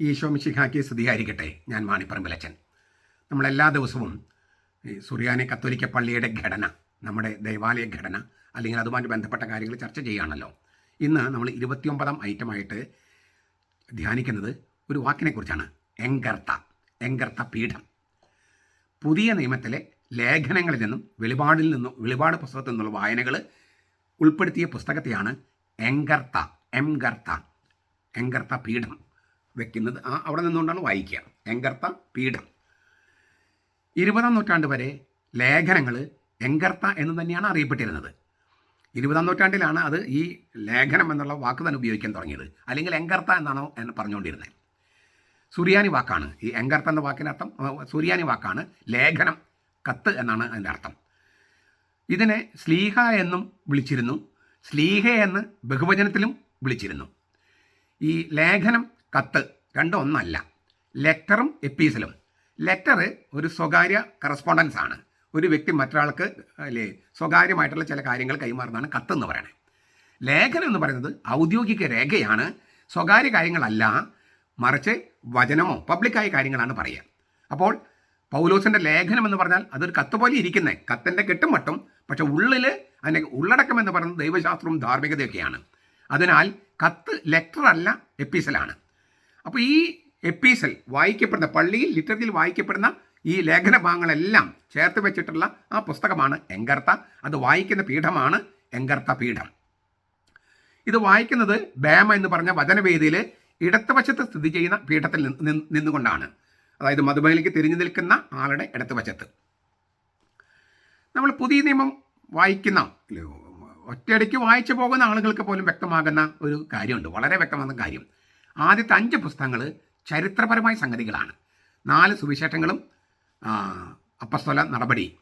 ഈശോ മിശിഹാക്കി സ്തുതിയായിരിക്കട്ടെ. ഞാൻ മാണിപ്പറമ്പിലച്ചൻ. നമ്മളെല്ലാ ദിവസവും ഈ സുറിയാനി കത്തോലിക്ക പള്ളിയുടെ ഘടന നമ്മുടെ ദൈവാലയ ഘടന അല്ലെങ്കിൽ അതുമായി ബന്ധപ്പെട്ട കാര്യങ്ങൾ ചർച്ച ചെയ്യുകയാണല്ലോ. ഇന്ന് നമ്മൾ ഇരുപത്തിയൊമ്പതാം ഐറ്റമായിട്ട് ധ്യാനിക്കുന്നത് ഒരു വാക്കിനെക്കുറിച്ചാണ്. എങ്കർത്ത എങ്കർത്ത പീഠം. പുതിയ നിയമത്തിലെ ലേഖനങ്ങളിൽ നിന്നും വെളിപാടിൽ നിന്നും വെളിപാട് പുസ്തകത്തിൽ നിന്നുള്ള വായനകൾ ഉൾപ്പെടുത്തിയ പുസ്തകത്തെയാണ് എങ്കർത്ത എം ഗർത്ത എങ്കർത്ത പീഠം. വെക്കുന്നത് ആ അവിടെ നിന്നുകൊണ്ടാണ് വായിക്കുക. എങ്കർത്ത പീഠം. ഇരുപതാം നൂറ്റാണ്ട് വരെ ലേഖനങ്ങൾ എങ്കർത്ത എന്ന് തന്നെയാണ് അറിയപ്പെട്ടിരുന്നത്. ഇരുപതാം നൂറ്റാണ്ടിലാണ് അത് ഈ ലേഖനം എന്നുള്ള വാക്ക് തന്നെ ഉപയോഗിക്കാൻ തുടങ്ങിയത്. അല്ലെങ്കിൽ എങ്കർത്ത എന്നാണോ എന്ന് പറഞ്ഞുകൊണ്ടിരുന്നത്. സുറിയാനി വാക്കാണ്. ഈ എങ്കർത്ത എന്ന വാക്കിനർത്ഥം അർത്ഥം സുറിയാനി വാക്കാണ് ലേഖനം കത്ത് എന്നാണ് അതിന്റെ അർത്ഥം. ഇതിനെ സ്ലീഹ എന്നും വിളിച്ചിരുന്നു. സ്ലീഹ എന്ന് ബഹുവചനത്തിലും വിളിച്ചിരുന്നു. ഈ ലേഖനം കത്ത്. രണ്ടും ഒന്നല്ല ലെറ്ററും എപ്പീസലും. ലെറ്റർ ഒരു സ്വകാര്യ കറസ്പോണ്ടൻസ് ആണ് ഒരു വ്യക്തി മറ്റൊരാൾക്ക് അല്ലേ സ്വകാര്യമായിട്ടുള്ള ചില കാര്യങ്ങൾ കൈമാറുന്നതാണ് കത്ത് എന്ന് പറയുന്നത് ലേഖനം എന്ന് പറയുന്നത് ഔദ്യോഗിക രേഖയാണ്. സ്വകാര്യ കാര്യങ്ങളല്ല മറിച്ച് വചനമോ പബ്ലിക്കായ കാര്യങ്ങളാണ് പറയുക. അപ്പോൾ പൗലോസിന്റെ ലേഖനം എന്ന് പറഞ്ഞാൽ അതൊരു കത്ത് പോലെ ഇരിക്കുന്നത് കത്തിന്റെ കെട്ടും മട്ടും പക്ഷെ ഉള്ളിൽ അതിന്റെ ഉള്ളടക്കം എന്ന് പറയുന്നത് ദൈവശാസ്ത്രവും ധാർമ്മികതയൊക്കെയാണ്. അതിനാൽ കത്ത് ലെറ്ററല്ല എപ്പീസലാണ്. അപ്പോൾ ഈ എപ്പീസൽ വായിക്കപ്പെടുന്ന പള്ളിയിൽ ലിറ്റററിയിൽ വായിക്കപ്പെടുന്ന ഈ ലേഖന ഭാഗങ്ങളെല്ലാം ചേർത്ത് വെച്ചിട്ടുള്ള ആ പുസ്തകമാണ് എങ്കർത്ത. അത് വായിക്കുന്ന പീഠമാണ് എങ്കർത്ത പീഠം. ഇത് വായിക്കുന്നത് ബേമ എന്ന് പറഞ്ഞ വചനവേദിയിൽ ഇടത്തുവശത്ത് സ്ഥിതി ചെയ്യുന്ന പീഠത്തിൽ നിന്ന് നിന്ന് നിന്നുകൊണ്ടാണ്. അതായത് മധുബയിലേക്ക് തിരിഞ്ഞു നിൽക്കുന്ന ആളുടെ ഇടത്തുവശത്ത്. നമ്മൾ പുതിയ നിയമം വായിക്കുന്ന ഒറ്റയടിക്ക് വായിച്ചു പോകുന്ന ആളുകൾക്ക് പോലും വ്യക്തമാകുന്ന ഒരു കാര്യമുണ്ട്. വളരെ വ്യക്തമാകുന്ന കാര്യം. ആദ്യത്തെ അഞ്ച് പുസ്തകങ്ങൾ ചരിത്രപരമായ സംഗതികളാണ്. നാല് സുവിശേഷങ്ങളും അപ്പസ്തല നടപടി.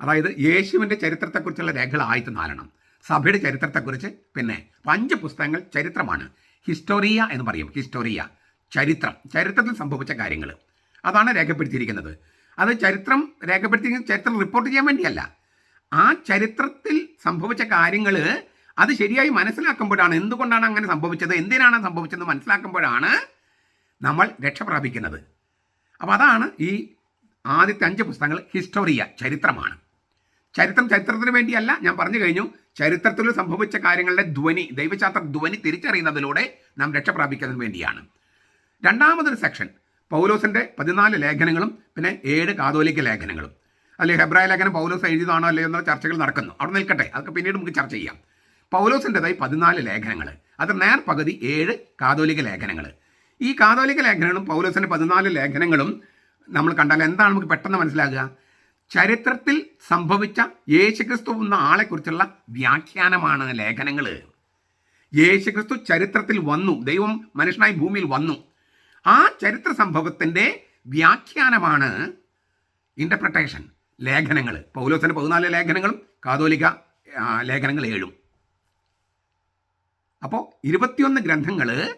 അതായത് യേശുവിന്റെ ചരിത്രത്തെക്കുറിച്ചുള്ള രേഖകൾ നാലണം നാലെണ്ണം. സഭയുടെ ചരിത്രത്തെക്കുറിച്ച് പിന്നെ അഞ്ച് പുസ്തകങ്ങൾ ചരിത്രമാണ്. ഹിസ്റ്റോറിയ എന്ന് പറയും. ഹിസ്റ്റോറിയ. ചരിത്രം. ചരിത്രത്തിൽ സംഭവിച്ച കാര്യങ്ങൾ അതാണ് രേഖപ്പെടുത്തിയിരിക്കുന്നത്. അത് ചരിത്രം രേഖപ്പെടുത്തിയിരിക്കുന്നത് ചരിത്രം റിപ്പോർട്ട് ചെയ്യാൻ വേണ്ടിയല്ല. ആ ചരിത്രത്തിൽ സംഭവിച്ച കാര്യങ്ങൾ അത് ശരിയായി മനസ്സിലാക്കുമ്പോഴാണ് എന്തുകൊണ്ടാണ് അങ്ങനെ സംഭവിച്ചത് എന്തിനാണ് സംഭവിച്ചതെന്ന് മനസ്സിലാക്കുമ്പോഴാണ് നമ്മൾ രക്ഷ പ്രാപിക്കുന്നത്. അപ്പോൾ അതാണ് ഈ ആദ്യത്തെ അഞ്ച് പുസ്തകങ്ങൾ ഹിസ്റ്റോറിയ ചരിത്രമാണ്. ചരിത്രം ചരിത്രത്തിന് വേണ്ടിയല്ല ഞാൻ പറഞ്ഞു കഴിഞ്ഞു ചരിത്രത്തിൽ സംഭവിച്ച കാര്യങ്ങളുടെ ധ്വനി ദൈവശാസ്ത്ര ധ്വനി തിരിച്ചറിയുന്നതിലൂടെ നാം രക്ഷ പ്രാപിക്കുന്നതിന് വേണ്ടിയാണ്. രണ്ടാമതൊരു സെക്ഷൻ പൗലോസിന്റെ പതിനാല് ലേഖനങ്ങളും പിന്നെ ഏഴ് കാതോലിക്ക ലേഖനങ്ങളും. അല്ലെങ്കിൽ ഹെബ്രായ ലേഖനം പൗലോസ് എഴുതിയതാണോ അല്ലയോ എന്നുള്ള ചർച്ചകൾ നടക്കുന്നു. അവിടെ നിൽക്കട്ടെ അതൊക്കെ പിന്നീട് നമുക്ക് ചർച്ച ചെയ്യാം. പൗലോസിന്റെതായി പതിനാല് ലേഖനങ്ങൾ അത് നേർ പകുതി ഏഴ് കാതോലിക ലേഖനങ്ങൾ ഈ കാതോലിക ലേഖനങ്ങളും പൗലോസിന്റെ പതിനാല് ലേഖനങ്ങളും നമ്മൾ കണ്ടാൽ എന്താണ് നമുക്ക് പെട്ടെന്ന് മനസ്സിലാകുക? ചരിത്രത്തിൽ സംഭവിച്ച യേശുക്രിസ്തു എന്ന ആളെക്കുറിച്ചുള്ള വ്യാഖ്യാനമാണ് ലേഖനങ്ങൾ യേശുക്രിസ്തു ചരിത്രത്തിൽ വന്നു. ദൈവം മനുഷ്യനായി ഭൂമിയിൽ വന്നു. ആ ചരിത്ര സംഭവത്തിന്റെ വ്യാഖ്യാനമാണ് ഇന്റർപ്രട്ടേഷൻ ലേഖനങ്ങൾ പൗലോസിന്റെ പതിനാല് ലേഖനങ്ങളും കാതോലിക ലേഖനങ്ങൾ ഏഴും. അപ്പോൾ ഇരുപത്തിയൊന്ന് ഗ്രന്ഥങ്ങൾ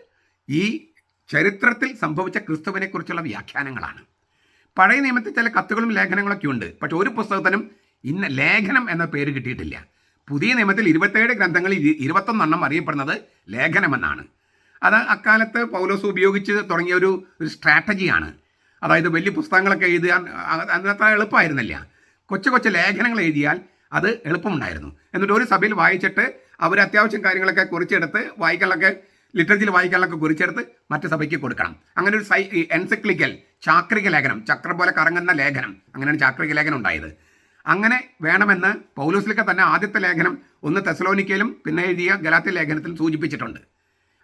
ഈ ചരിത്രത്തിൽ സംഭവിച്ച ക്രിസ്തുവിനെ കുറിച്ചുള്ള വ്യാഖ്യാനങ്ങളാണ്. പഴയ നിയമത്തിൽ ചില കത്തുകളും ലേഖനങ്ങളൊക്കെ ഉണ്ട്. പക്ഷെ ഒരു പുസ്തകത്തിനും ഇന്ന ലേഖനം എന്ന പേര് കിട്ടിയിട്ടില്ല. പുതിയ നിയമത്തിൽ ഇരുപത്തേഴ് ഗ്രന്ഥങ്ങളിൽ ഇരു- ഇരുപത്തൊന്നെണ്ണം അറിയപ്പെടുന്നത് ലേഖനമെന്നാണ്. അത് അക്കാലത്ത് പൗലോസ് ഉപയോഗിച്ച് തുടങ്ങിയ ഒരു ഒരു സ്ട്രാറ്റജിയാണ്. അതായത് വലിയ പുസ്തകങ്ങളൊക്കെ എഴുതാൻ അതിനത്ര എളുപ്പമായിരുന്നില്ല. കൊച്ചു കൊച്ചു ലേഖനങ്ങൾ എഴുതിയാൽ അത് എളുപ്പമുണ്ടായിരുന്നു. എന്നിട്ട് ഒരു സഭയിൽ വായിച്ചിട്ട് അവർ അത്യാവശ്യം കാര്യങ്ങളൊക്കെ കുറിച്ചെടുത്ത് വായിക്കാനൊക്കെ ലിറ്ററേച്ചറിൽ വായിക്കാനൊക്കെ കുറിച്ചെടുത്ത് മറ്റു സഭയ്ക്ക് കൊടുക്കണം. അങ്ങനെ ഒരു സൈ എൻസിക്ലിക്കൽ ചാക്രിക ലേഖനം ചക്രം പോലെ കറങ്ങുന്ന ലേഖനം അങ്ങനെയാണ് ചാക്രിക ലേഖനം ഉണ്ടായത്. അങ്ങനെ വേണമെന്ന് പൗലോസിലൊക്കെ തന്നെ ആദ്യത്തെ ലേഖനം ഒന്ന് തെസലോനിക്കയിലും പിന്നെ എഴുതിയ ഗലാത്തി ലേഖനത്തിലും സൂചിപ്പിച്ചിട്ടുണ്ട്.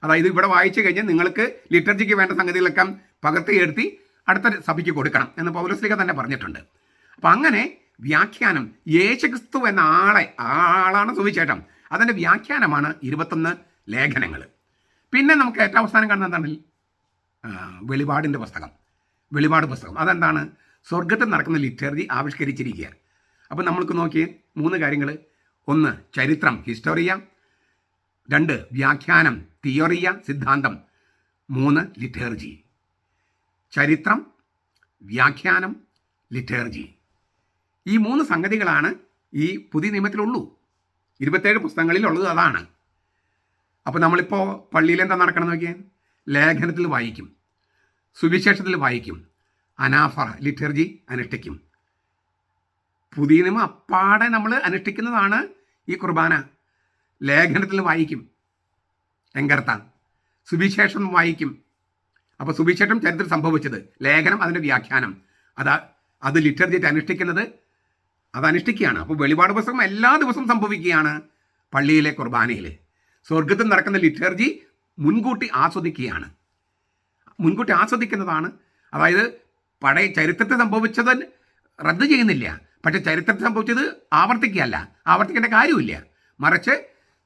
അതായത് ഇവിടെ വായിച്ചു കഴിഞ്ഞാൽ നിങ്ങൾക്ക് ലിറ്റർജിക്ക് വേണ്ട സംഗതികളൊക്കെ പകർത്തി എഴുത്തി അടുത്ത സഭയ്ക്ക് കൊടുക്കണം എന്ന് പൗലോസ്ലിക തന്നെ പറഞ്ഞിട്ടുണ്ട്. അപ്പം അങ്ങനെ വ്യാഖ്യാനം യേശുക്രിസ്തു എന്ന ആളെ ആളാണ് സുവിശേഷം. അതിന്റെ വ്യാഖ്യാനമാണ് ഇരുപത്തൊന്ന് ലേഖനങ്ങൾ പിന്നെ നമുക്ക് ഏറ്റവും അവസാനം കാണുന്ന എന്താണ്? വെളിപാടിന്റെ പുസ്തകം. വെളിപാട് പുസ്തകം. അതെന്താണ്? സ്വർഗത്തിൽ നടക്കുന്ന ലിറ്റററി ആവിഷ്കരിച്ചിരിക്കുക അപ്പോൾ നമ്മൾക്ക് നോക്കിയേ മൂന്ന് കാര്യങ്ങൾ ഒന്ന് ചരിത്രം ഹിസ്റ്റോറിയ രണ്ട് വ്യാഖ്യാനം തിയോറിയ സിദ്ധാന്തം. മൂന്ന് ലിറ്റേർജി ചരിത്രം വ്യാഖ്യാനം ലിറ്റേർജി ഈ മൂന്ന് സംഗതികളാണ് ഈ പുതിയ നിയമത്തിലുള്ളൂ. ഇരുപത്തേഴ് പുസ്തകങ്ങളിൽ ഉള്ളത് അതാണ്. അപ്പോൾ നമ്മളിപ്പോൾ പള്ളിയിൽ എന്താ നടക്കണം നോക്കിയാൽ ലേഖനത്തിൽ വായിക്കും. സുവിശേഷത്തിൽ വായിക്കും. അനാഫറ ലിറ്റർജി അനുഷ്ഠിക്കും. പുതിയ നിയമം അപ്പാടെ നമ്മൾ അനുഷ്ഠിക്കുന്നതാണ് ഈ കുർബാന. ലേഖനത്തിൽ വായിക്കും. എങ്കർത്താൻ സുവിശേഷം വായിക്കും. അപ്പോൾ സുവിശേഷം ചരിത്രം സംഭവിച്ചത്. ലേഖനം അതിന്റെ വ്യാഖ്യാനം. അതാ അത് ലിറ്റർജിറ്റ് അനുഷ്ഠിക്കുന്നത് അത് അനുഷ്ഠിക്കുകയാണ് അപ്പോൾ വെളിപാട് പുസ്തകം എല്ലാ ദിവസവും സംഭവിക്കുകയാണ് പള്ളിയിലെ കുർബാനയിൽ സ്വർഗത്തിൽ നടക്കുന്ന ലിറ്റർജി മുൻകൂട്ടി ആസ്വദിക്കുകയാണ്. മുൻകൂട്ടി ആസ്വദിക്കുന്നതാണ്. അതായത് പഴയ ചരിത്രത്തെ സംഭവിച്ചത് റദ്ദ് ചെയ്യുന്നില്ല. പക്ഷെ ചരിത്രത്തെ സംഭവിച്ചത് ആവർത്തിക്കുകയല്ല. ആവർത്തിക്കേണ്ട കാര്യമില്ല മറിച്ച്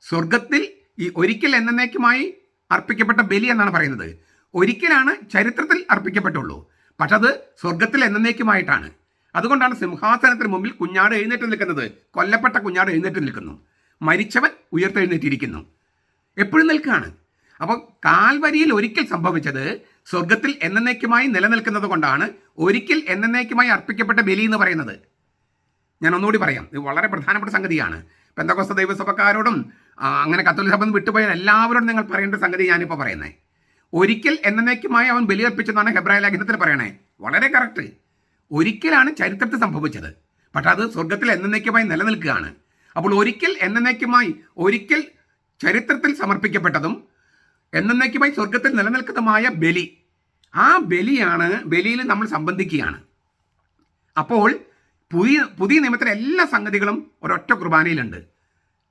സ്വർഗത്തിൽ ഈ ഒരിക്കൽ എന്നേക്കുമായി അർപ്പിക്കപ്പെട്ട ബലി എന്നാണ് പറയുന്നത്. ഒരിക്കലാണ് ചരിത്രത്തിൽ അർപ്പിക്കപ്പെട്ടുള്ളൂ. പക്ഷെ അത് സ്വർഗത്തിൽ എന്നേക്കുമായിട്ടാണ്. അതുകൊണ്ടാണ് സിംഹാസനത്തിന് മുമ്പിൽ കുഞ്ഞാട് എഴുന്നേറ്റ് നിൽക്കുന്നത്. കൊല്ലപ്പെട്ട കുഞ്ഞാട് എഴുന്നേറ്റ് നിൽക്കുന്നു. മരിച്ചവൻ ഉയർത്തെഴുന്നേറ്റിരിക്കുന്നു. എപ്പോഴും നിൽക്കുകയാണ്. അപ്പോൾ കാൽവരിയിൽ ഒരിക്കൽ സംഭവിച്ചത് സ്വർഗത്തിൽ എന്നേക്കുമായി നിലനിൽക്കുന്നത് കൊണ്ടാണ് ഒരിക്കൽ എന്നേക്കുമായി അർപ്പിക്കപ്പെട്ട ബലി എന്ന് പറയുന്നത്. ഞാൻ ഒന്നുകൂടി പറയാം. ഇത് വളരെ പ്രധാനപ്പെട്ട സംഗതിയാണ്. പെന്തകോസ്ത ദൈവസഭക്കാരോടും അങ്ങനെ കത്തോലിക സഭ വിട്ടുപോയ എല്ലാവരോടും നിങ്ങൾ പറയേണ്ട സംഗതി ഞാനിപ്പോൾ പറയുന്നത് ഒരിക്കൽ എന്നേക്കുമായി അവൻ ബലിയർപ്പിച്ചെന്നാണ് ഹെബ്രായ ലേഖനത്തിൽ പറയണേ. വളരെ കറക്റ്റ് ഒരിക്കലാണ് ചരിത്രത്തിൽ സംഭവിച്ചത്. പക്ഷെ അത് സ്വർഗത്തിൽ എന്നേക്കുമായി നിലനിൽക്കുകയാണ്. അപ്പോൾ ഒരിക്കൽ എന്നേക്കുമായി ഒരിക്കൽ ചരിത്രത്തിൽ സമർപ്പിക്കപ്പെട്ടതും എന്നേക്കുമായി സ്വർഗത്തിൽ നിലനിൽക്കുന്നതുമായ ബലി. ആ ബലിയാണ് ബലിയിൽ നമ്മൾ സംബന്ധിക്കുകയാണ്. അപ്പോൾ പുതിയ പുതിയ നിയമത്തിലെ എല്ലാ സംഗതികളും ഒരൊറ്റ കുർബാനയിലുണ്ട്.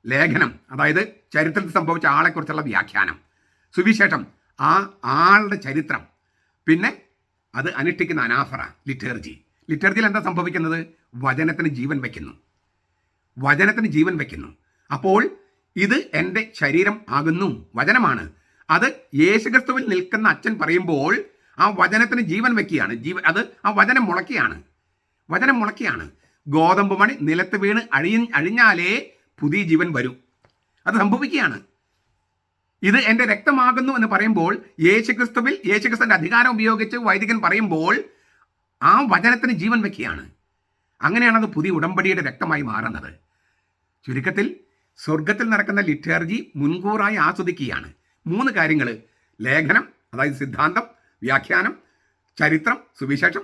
ലേഖനം അതായത് ചരിത്രത്തിൽ സംഭവിച്ച ആളെക്കുറിച്ചുള്ള വ്യാഖ്യാനം. സുവിശേഷം ആ ആളുടെ ചരിത്രം. പിന്നെ അത് അനുഷ്ഠിക്കുന്ന അനാഫറ ലിറ്റേർജി. ലിറ്റേർജിയിൽ എന്താ സംഭവിക്കുന്നത്? വചനത്തിന് ജീവൻ വയ്ക്കുന്നു. വചനത്തിന് ജീവൻ വയ്ക്കുന്നു. അപ്പോൾ ഇത് എന്റെ ശരീരം ആകുന്നു. വചനമാണ്. അത് യേശുക്രിസ്തുവിൽ നിൽക്കുന്ന അച്ഛൻ പറയുമ്പോൾ ആ വചനത്തിന് ജീവൻ വയ്ക്കുകയാണ്. ജീവ അത് ആ വചനം മുളയ്ക്കുകയാണ്. വചനം മുളയ്ക്കുകയാണ്. ഗോതമ്പ് മണി നിലത്ത് വീണ് അഴിയ അഴിഞ്ഞാലേ പുതിയ ജീവൻ വരും. അത് സംഭവിക്കുകയാണ്. ഇത് എന്റെ രക്തമാകുന്നു എന്ന് പറയുമ്പോൾ യേശുക്രിസ്തുവിൽ യേശുക്രിസ്തുവിന്റെ അധികാരം ഉപയോഗിച്ച് വൈദികൻ പറയുമ്പോൾ ആ വചനത്തിന് ജീവൻ വയ്ക്കുകയാണ് അങ്ങനെയാണ് അത് പുതിയ ഉടമ്പടിയുടെ രക്തമായി മാറുന്നത്. ചുരുക്കത്തിൽ സ്വർഗത്തിൽ നടക്കുന്ന ലിറ്റർജി മുൻകൂറായി ആസ്വദിക്കുകയാണ്. മൂന്ന് കാര്യങ്ങൾ. ലേഖനം അതായത് സിദ്ധാന്തം വ്യാഖ്യാനം ചരിത്രം സുവിശേഷം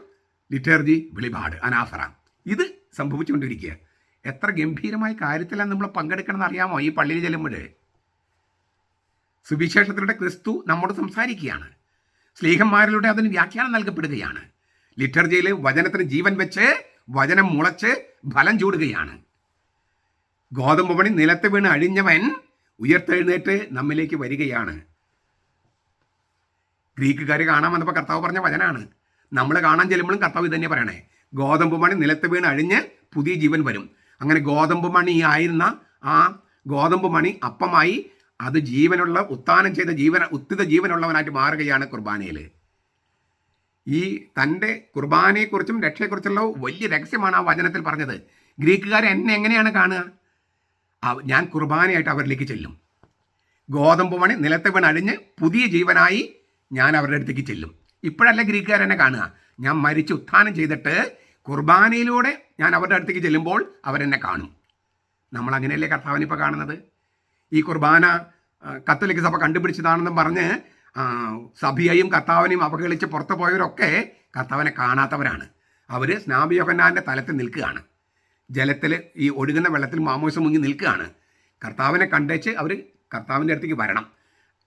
ലിറ്റർജി വെളിപാട് അനാഫറ ഇത് സംഭവിച്ചുകൊണ്ടിരിക്കുക. എത്ര ഗംഭീരമായ കാര്യത്തിലാണ് നമ്മൾ പങ്കെടുക്കണമെന്ന് അറിയാമോ ഈ പള്ളിയിൽ ചെല്ലുമ്പോൾ? സുവിശേഷത്തിലൂടെ ക്രിസ്തു നമ്മോട് സംസാരിക്കുകയാണ്. സ്നേഹന്മാരിലൂടെ അതിന് വ്യാഖ്യാനം നൽകപ്പെടുകയാണ്. ലിറ്റർജിയിൽ വചനത്തിന് ജീവൻ വെച്ച് വചനം മുളച്ച് ഫലം ചൂടുകയാണ്. ഗോതമ്പ് പണി നിലത്ത് വീണ് അഴിഞ്ഞവൻ ഉയർത്തെഴുന്നേറ്റ് നമ്മിലേക്ക് വരികയാണ്. ഗ്രീക്കുകാർ കാണാൻ വന്നപ്പോൾ കർത്താവ് പറഞ്ഞ വചനാണ്. നമ്മൾ കാണാൻ ചെല്ലുമ്പോഴും കർത്താവ് ഇത് തന്നെ പറയണേ. ഗോതമ്പ് മണി നിലത്ത് വീണ് അഴിഞ്ഞ് പുതിയ ജീവൻ വരും. അങ്ങനെ ഗോതമ്പ് മണി ആയിരുന്ന ആ ഗോതമ്പ് മണി അപ്പമായി അത് ജീവനുള്ള ഉത്താനം ചെയ്ത ജീവന ഉത്തിത ജീവനുള്ളവനായിട്ട് മാറുകയാണ് കുർബാനയിൽ ഈ തന്റെ കുർബാനയെക്കുറിച്ചും രക്ഷയെക്കുറിച്ചുള്ള വലിയ രഹസ്യമാണ് ആ വചനത്തിൽ പറഞ്ഞത്. ഗ്രീക്കുകാർ എന്നെ എങ്ങനെയാണ് കാണുക? ഞാൻ കുർബാനയായിട്ട് അവരിലേക്ക് ചെല്ലും. ഗോതമ്പ് മണി നിലത്തെ വീണ് അഴിഞ്ഞ് പുതിയ ജീവനായി ഞാൻ അവരുടെ അടുത്തേക്ക് ചെല്ലും. ഇപ്പോഴല്ല ഗ്രീക്കുകാർ എന്നെ കാണുക? ഞാൻ മരിച്ച് ഉത്ഥാനം ചെയ്തിട്ട് കുർബാനയിലൂടെ ഞാൻ അവരുടെ അടുത്തേക്ക് ചെല്ലുമ്പോൾ അവരെന്നെ കാണും. നമ്മൾ അങ്ങനെയല്ലേ കർത്താവിനിപ്പോൾ കാണുന്നത്? ഈ കുർബാന കത്തലിക്ക് സഭ കണ്ടുപിടിച്ചതാണെന്നും പറഞ്ഞ് സഭയെയും കർത്താവിനെയും അവഹേളിച്ച് പുറത്തു പോയവരൊക്കെ കർത്താവിനെ കാണാത്തവരാണ്. അവർ സ്നാപിയോഹന്നാന്റെ തലത്തിൽ നിൽക്കുകയാണ്. ജലത്തിൽ ഈ ഒഴുകുന്ന വെള്ളത്തിൽ മാമോസം മുങ്ങി നിൽക്കുകയാണ്. കർത്താവിനെ കണ്ടേച്ച് അവർ കർത്താവിന്റെ അടുത്തേക്ക് വരണം.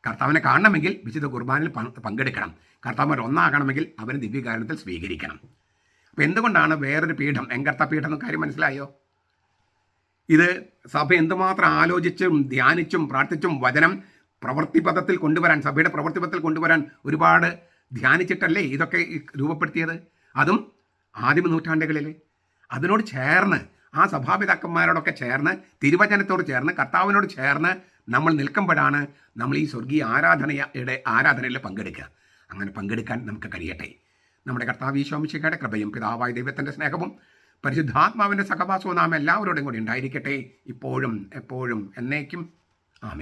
കർത്താവിനെ കാണണമെങ്കിൽ വിശുദ്ധ കുർബാനയിൽ പങ്കെടുക്കണം. കർത്താവ് ഒന്നാകണമെങ്കിൽ അവന് ദിവ്യകാരണത്തിൽ സ്വീകരിക്കണം. അപ്പോൾ എന്തുകൊണ്ടാണ് വേറൊരു പീഠം? എങ്കർത്ത പീഠം എന്ന കാര്യം മനസ്സിലായോ? ഇത് സഭ എന്തുമാത്രം ആലോചിച്ചും ധ്യാനിച്ചും പ്രാർത്ഥിച്ചും വചനം പ്രവൃത്തിപഥത്തിൽ കൊണ്ടുവരാൻ സഭയുടെ പ്രവൃത്തിപഥത്തിൽ കൊണ്ടുവരാൻ ഒരുപാട് ധ്യാനിച്ചിട്ടല്ലേ ഇതൊക്കെ രൂപപ്പെടുത്തിയത്? അതും ആദിമ നൂറ്റാണ്ടുകളിൽ അതിനോട് ചേർന്ന് ആ സഭാപിതാക്കന്മാരോടൊക്കെ ചേർന്ന് തിരുവചനത്തോട് ചേർന്ന് കർത്താവിനോട് ചേർന്ന് നമ്മൾ നിൽക്കുമ്പോഴാണ് നമ്മൾ ഈ സ്വർഗീയ ആരാധനയുടെ ആരാധനയിൽ പങ്കെടുക്കുക. അങ്ങനെ പങ്കെടുക്കാൻ നമുക്ക് കഴിയട്ടെ. നമ്മുടെ കർത്താവ് ഈശോമിശിക്കയുടെ കൃപയും പിതാവായ ദൈവത്തിന്റെ സ്നേഹവും പരിശുദ്ധാത്മാവിന്റെ സഹവാസവും നാം എല്ലാവരോടും കൂടി ഉണ്ടായിരിക്കട്ടെ. ഇപ്പോഴും എപ്പോഴും എന്നേക്കും